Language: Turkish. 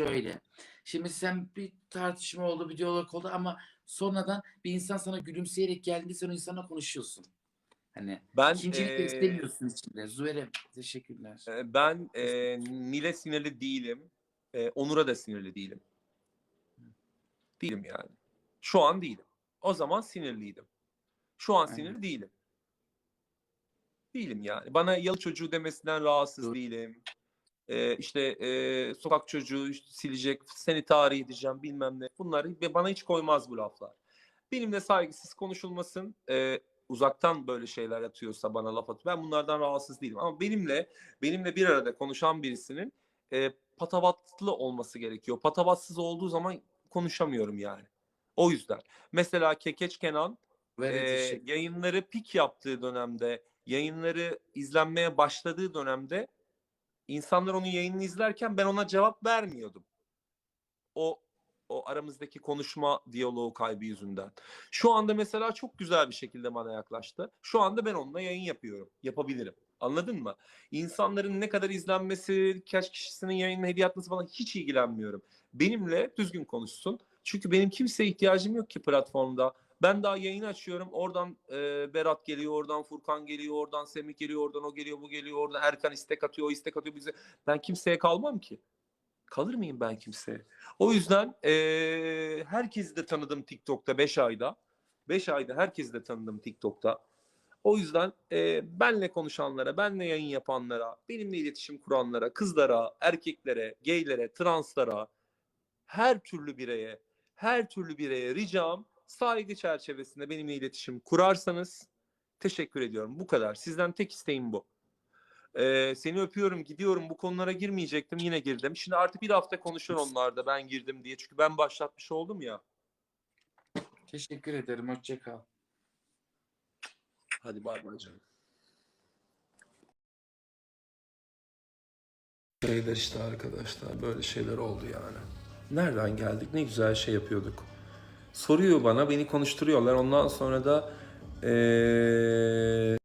şöyle. Şimdi sen bir tartışma oldu, bir diyalog oldu ama sonradan bir insan sana gülümseyerek geldiğinde sen o insanla konuşuyorsun. Hani Ben ikincilik eee, istemiyorsun içinde. Zuhre teşekkürler. e, ben eee, Nil'e sinirli değilim. Eee, Onur'a da sinirli değilim. Değilim yani. Şu an değilim. O zaman sinirliydim. Şu an Aynen. sinirli değilim. Değilim yani. Bana yalı çocuğu demesinden rahatsız Doğru. değilim. Ee, işte e, sokak çocuğu silecek, seni tarih edeceğim bilmem ne. Bunlar ve bana hiç koymaz bu laflar. Benimle saygısız konuşulmasın. Ee, uzaktan böyle şeyler atıyorsa bana laf atıyor. Ben bunlardan rahatsız değilim. Ama benimle benimle bir arada konuşan birisinin e, patavatlı olması gerekiyor. Patavatsız olduğu zaman konuşamıyorum yani. O yüzden. Mesela Kekeç Kenan e, yayınları pik yaptığı dönemde, yayınları izlenmeye başladığı dönemde insanlar onun yayınını izlerken ben ona cevap vermiyordum. O o aramızdaki konuşma diyaloğu kaybı yüzünden. Şu anda mesela çok güzel bir şekilde bana yaklaştı. Şu anda ben onunla yayın yapıyorum. Yapabilirim. Anladın mı? İnsanların ne kadar izlenmesi, kaç kişisinin yayınına hediye atması falan hiç ilgilenmiyorum. Benimle düzgün konuşsun. Çünkü benim kimseye ihtiyacım yok ki platformda. Ben daha yayını açıyorum. Oradan e, Berat geliyor, oradan Furkan geliyor, oradan Semih geliyor, oradan o geliyor, bu geliyor, oradan Erkan istek atıyor, o istek atıyor bize. Ben kimseye kalmam ki. Kalır mıyım ben kimseye? O yüzden e, herkesi de tanıdım TikTok'ta 5 ayda. 5 ayda herkesi de tanıdım TikTok'ta. O yüzden e, benle konuşanlara, benle yayın yapanlara, benimle iletişim kuranlara, kızlara, erkeklere, geylere, translara, her türlü bireye, her türlü bireye ricam saygı çerçevesinde benimle iletişim kurarsanız teşekkür ediyorum. Bu kadar. Sizden tek isteğim bu. Ee, seni öpüyorum, gidiyorum. Bu konulara girmeyecektim, yine girdim. Şimdi artık bir hafta konuşur onlar da ben girdim diye. Çünkü ben başlatmış oldum ya. Teşekkür ederim. Hoşça kal. Hadi bay bay canım. Şeyler işte arkadaşlar böyle şeyler oldu yani. Nereden geldik? Ne güzel şey yapıyorduk. Soruyor bana, beni konuşturuyorlar. Ondan sonra da eee